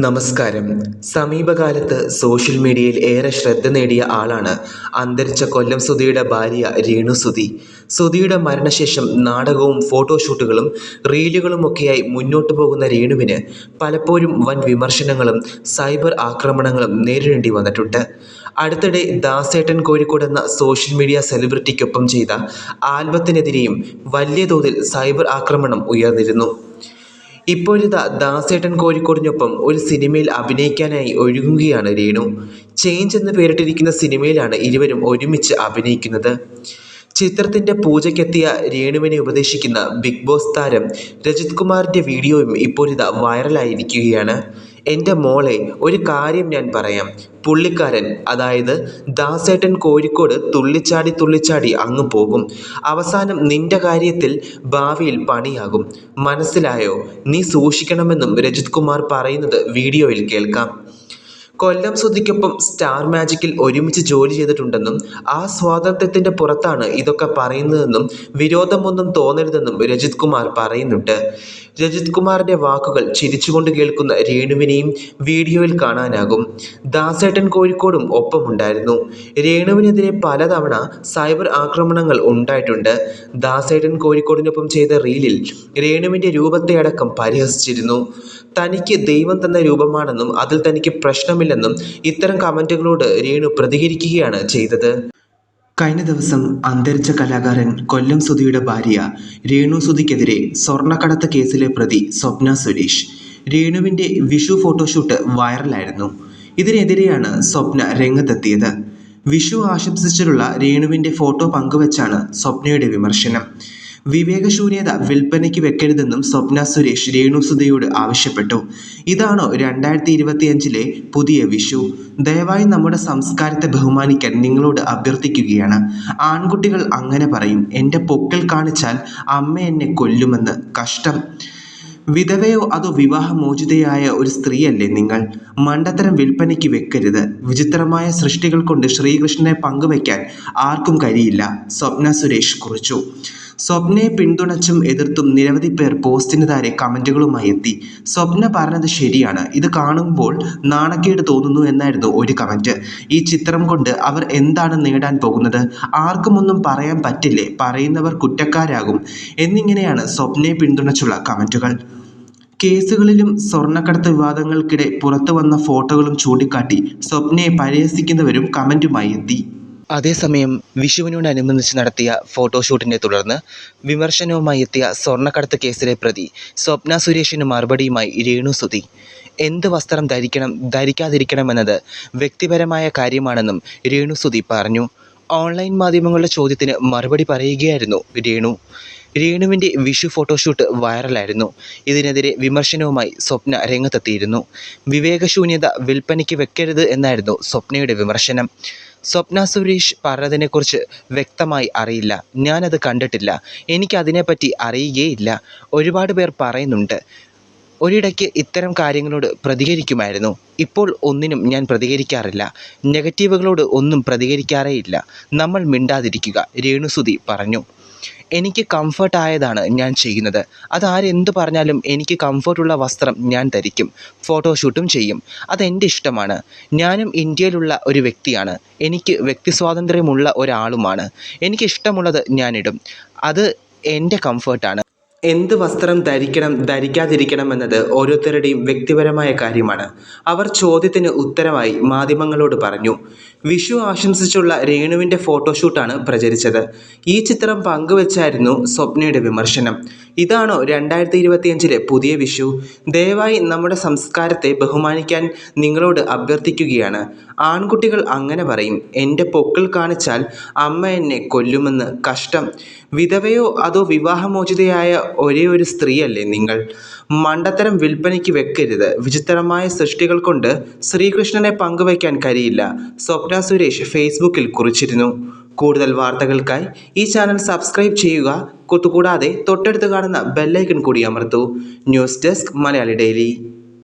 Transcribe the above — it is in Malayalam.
നമസ്കാരം. സമീപകാലത്ത് സോഷ്യൽ മീഡിയയിൽ ഏറെ ശ്രദ്ധ നേടിയ ആളാണ് അന്തരിച്ച കൊല്ലം സുധിയുടെ ഭാര്യ രേണു സുധി. സുധിയുടെ മരണശേഷം നാടകവും ഫോട്ടോഷൂട്ടുകളും റീലുകളുമൊക്കെയായി മുന്നോട്ടു പോകുന്ന രേണുവിന് പലപ്പോഴും വൻ വിമർശനങ്ങളും സൈബർ ആക്രമണങ്ങളും നേരിടേണ്ടി വന്നിട്ടുണ്ട്. അടുത്തിടെ ദാസേട്ടൻ കോഴിക്കോട് എന്ന സോഷ്യൽ മീഡിയ സെലിബ്രിറ്റിക്കൊപ്പം ചെയ്ത ആൽബത്തിനെതിരെയും വലിയ തോതിൽ സൈബർ ആക്രമണം ഉയർന്നിരുന്നു. ഇപ്പോഴിതാ ദാസേട്ടൻ കോഴിക്കോടിനൊപ്പം ഒരു സിനിമയിൽ അഭിനയിക്കാനായി ഒരുങ്ങുകയാണ് രേണു. ചേഞ്ച് എന്ന് പേരിട്ടിരിക്കുന്ന സിനിമയിലാണ് ഇരുവരും ഒരുമിച്ച് അഭിനയിക്കുന്നത്. ചിത്രത്തിന്റെ പൂജയ്ക്കെത്തിയ രേണുവിനെ ഉപദേശിക്കുന്ന ബിഗ് ബോസ് താരം രജിത് കുമാറിന്റെ വീഡിയോയും ഇപ്പോഴിതാ വൈറലായിരിക്കുകയാണ്. എന്റെ മോളെ ഒരു കാര്യം ഞാൻ പറയാം. പുള്ളിക്കാരൻ അതായത് ദാസേട്ടൻ കോഴിക്കോട് തുള്ളിച്ചാടി തുള്ളിച്ചാടി അങ്ങ് പോകും. അവസാനം നിന്റെ കാര്യത്തിൽ ഭാവിയിൽ പണിയാകും. മനസ്സിലായോ? നീ സൂക്ഷിക്കണമെന്നും രജിത് കുമാർ പറയുന്നത് വീഡിയോയിൽ കേൾക്കാം. കൊല്ലം സുധിക്കൊപ്പം സ്റ്റാർ മാജിക്കിൽ ഒരുമിച്ച് ജോലി ചെയ്തിട്ടുണ്ടെന്നും ആ സ്വാതന്ത്ര്യത്തിന്റെ പുറത്താണ് ഇതൊക്കെ പറയുന്നതെന്നും വിരോധമൊന്നും തോന്നരുതെന്നും രജിത് കുമാർ പറയുന്നുണ്ട്. രജിത് കുമാറിന്റെ വാക്കുകൾ ചിരിച്ചുകൊണ്ട് കേൾക്കുന്ന രേണുവിനെയും വീഡിയോയിൽ കാണാനാകും. ദാസേട്ടൻ കോഴിക്കോടും ഒപ്പമുണ്ടായിരുന്നു. രേണുവിനെതിരെ പലതവണ സൈബർ ആക്രമണങ്ങൾ ഉണ്ടായിട്ടുണ്ട്. ദാസേട്ടൻ കോഴിക്കോടിനൊപ്പം ചെയ്ത റീലിൽ രേണുവിന്റെ രൂപത്തെ അടക്കം പരിഹസിച്ചിരുന്നു. തനിക്ക് ദൈവം തന്ന രൂപമാണെന്നും അതിൽ തനിക്ക് പ്രശ്നമില്ലെന്നും ഇത്തരം കമന്റുകളോട് രേണു പ്രതികരിക്കുകയാണ് ചെയ്തത്. കഴിഞ്ഞ ദിവസം അന്തരിച്ച കലാകാരൻ കൊല്ലം സുധിയുടെ ഭാര്യ രേണു സുധിക്കെതിരെ സ്വർണക്കടത്ത് കേസിലെ പ്രതി സ്വപ്ന സുരേഷ്. രേണുവിന്റെ വിഷു ഫോട്ടോഷൂട്ട് വൈറലായിരുന്നു. ഇതിനെതിരെയാണ് സ്വപ്ന രംഗത്തെത്തിയത്. വിഷു ആശംസിച്ചിട്ടുള്ള രേണുവിന്റെ ഫോട്ടോ പങ്കുവച്ചാണ് സ്വപ്നയുടെ വിമർശനം. വിവേകശൂന്യത വിൽപ്പനയ്ക്ക് വെക്കരുതെന്നും സ്വപ്ന സുരേഷ് രേണുസുധയോട് ആവശ്യപ്പെട്ടു. ഇതാണോ രണ്ടായിരത്തി ഇരുപത്തിയഞ്ചിലെ പുതിയ വിഷു. ദയവായി നമ്മുടെ സംസ്കാരത്തെ ബഹുമാനിക്കാൻ നിങ്ങളോട് അഭ്യർത്ഥിക്കുകയാണ്. ആൺകുട്ടികൾ അങ്ങനെ പറയും. എന്റെ പൊക്കൽ കാണിച്ചാൽ അമ്മ എന്നെ കൊല്ലുമെന്ന്. കഷ്ടം. വിധവയോ അതോ വിവാഹമോചിതയായ ഒരു സ്ത്രീയല്ലേ നിങ്ങൾ? മണ്ടത്തരം വിൽപ്പനയ്ക്ക് വെക്കരുത്. വിചിത്രമായ സൃഷ്ടികൾ കൊണ്ട് ശ്രീകൃഷ്ണനെ പങ്കുവയ്ക്കാൻ ആർക്കും കഴിയില്ല. സ്വപ്ന സുരേഷ് കുറിച്ചു. സ്വപ്നയെ പിന്തുണച്ചും എതിർത്തും നിരവധി പേർ പോസ്റ്റിന് താരെ കമന്റുകളുമായി എത്തി. സ്വപ്ന പറഞ്ഞത് ശരിയാണ്. ഇത് കാണുമ്പോൾ നാണക്കേട് തോന്നുന്നു എന്നായിരുന്നു ഒരു കമന്റ് ഈ ചിത്രം കൊണ്ട് അവർ എന്താണ് നേടാൻ പോകുന്നത്? ആർക്കുമൊന്നും പറയാൻ പറ്റില്ലേ? പറയുന്നവർ കുറ്റക്കാരാകും. എന്നിങ്ങനെയാണ് സ്വപ്നയെ പിന്തുണച്ചുള്ള കമന്റുകൾ കേസുകളിലും സ്വർണക്കടത്ത് വിവാദങ്ങൾക്കിടെ പുറത്തു വന്ന ഫോട്ടോകളും ചൂണ്ടിക്കാട്ടി സ്വപ്നയെ പരിഹസിക്കുന്നവരും കമന്റുമായി എത്തി. അതേസമയം വിഷുവിനോടനുബന്ധിച്ച് നടത്തിയ ഫോട്ടോഷൂട്ടിനെ തുടർന്ന് വിമർശനവുമായി എത്തിയ സ്വർണക്കടത്ത് കേസിലെ പ്രതി സ്വപ്ന സുരേഷിന് മറുപടിയുമായി രേണു സുതി എന്ത് വസ്ത്രം ധരിക്കണം ധരിക്കാതിരിക്കണമെന്നത് വ്യക്തിപരമായ കാര്യമാണെന്നും രേണു സുതി പറഞ്ഞു. ഓൺലൈൻ മാധ്യമങ്ങളുടെ ചോദ്യത്തിന് മറുപടി പറയുകയായിരുന്നു രേണു. രേണുവിന്റെ വിഷു ഫോട്ടോഷൂട്ട് വൈറലായിരുന്നു. ഇതിനെതിരെ വിമർശനവുമായി സ്വപ്ന രംഗത്തെത്തിയിരുന്നു. വിവേകശൂന്യത വിൽപ്പനയ്ക്ക് വെക്കരുത് എന്നായിരുന്നു സ്വപ്നയുടെ വിമർശനം. സ്വപ്ന സുരേഷ് പറഞ്ഞതിനെക്കുറിച്ച് വ്യക്തമായി അറിയില്ല. ഞാനത് കണ്ടിട്ടില്ല. എനിക്കതിനെപ്പറ്റി അറിയുകയില്ല. ഒരുപാട് പേർ പറയുന്നുണ്ട്. ഒരിടയ്ക്ക് ഇത്തരം കാര്യങ്ങളോട് പ്രതികരിക്കുമായിരുന്നു. ഇപ്പോൾ ഒന്നിനും ഞാൻ പ്രതികരിക്കാറില്ല. നെഗറ്റീവുകളോട് ഒന്നും പ്രതികരിക്കാറേയില്ല. നമ്മൾ മിണ്ടാതിരിക്കുക രേണുസുതി പറഞ്ഞു. എനിക്ക് കംഫർട്ട് ആയതാണ് ഞാൻ ചെയ്യുന്നത്. അതാരെന്ത് പറഞ്ഞാലും എനിക്ക് കംഫർട്ടുള്ള വസ്ത്രം ഞാൻ ധരിക്കും. ഫോട്ടോഷൂട്ടും ചെയ്യും. അതെന്റെ ഇഷ്ടമാണ്. ഞാനും ഇന്ത്യയിലുള്ള ഒരു വ്യക്തിയാണ്. എനിക്ക് വ്യക്തി സ്വാതന്ത്ര്യമുള്ള ഒരാളുമാണ് എനിക്കിഷ്ടമുള്ളത് ഞാനിടും. അത് എന്റെ കംഫർട്ടാണ് എന്ത് വസ്ത്രം ധരിക്കണം ധരിക്കാതിരിക്കണം എന്നത് ഓരോരുത്തരുടെയും വ്യക്തിപരമായ കാര്യമാണ്. അവർ ചോദ്യത്തിന് ഉത്തരമായി മാധ്യമങ്ങളോട് പറഞ്ഞു. വിഷു ആശംസിച്ചുള്ള രേണുവിന്റെ ഫോട്ടോഷൂട്ടാണ് പ്രചരിച്ചത്. ഈ ചിത്രം പങ്കുവച്ചായിരുന്നു സ്വപ്നയുടെ വിമർശനം. ഇതാണോ രണ്ടായിരത്തി ഇരുപത്തിയഞ്ചിലെ പുതിയ വിഷു? ദയവായി നമ്മുടെ സംസ്കാരത്തെ ബഹുമാനിക്കാൻ നിങ്ങളോട് അഭ്യർത്ഥിക്കുകയാണ്. ആൺകുട്ടികൾ അങ്ങനെ പറയും എന്റെ പൊക്കിൾ കാണിച്ചാൽ അമ്മ എന്നെ കൊല്ലുമെന്ന് കഷ്ടം. വിധവയോ അതോ വിവാഹമോചിതയായ ഒരേ ഒരു സ്ത്രീയല്ലേ നിങ്ങൾ? മണ്ടത്തരം വിൽപ്പനയ്ക്ക് വെക്കരുത്. വിചിത്രമായ സൃഷ്ടികൾ കൊണ്ട് ശ്രീകൃഷ്ണനെ പങ്കുവയ്ക്കാൻ കഴിയില്ല. സ്വപ്ന സുരേഷ് ഫേസ്ബുക്കിൽ കുറിച്ചിരുന്നു. കൂടുതൽ വാർത്തകൾക്കായി ഈ ചാനൽ സബ്സ്ക്രൈബ് ചെയ്യുക. കൂടാതെ തൊട്ടടുത്ത് കാണുന്ന ബെല്ലൈക്കൺ കൂടി അമർത്തൂ. News desk Malayali daily.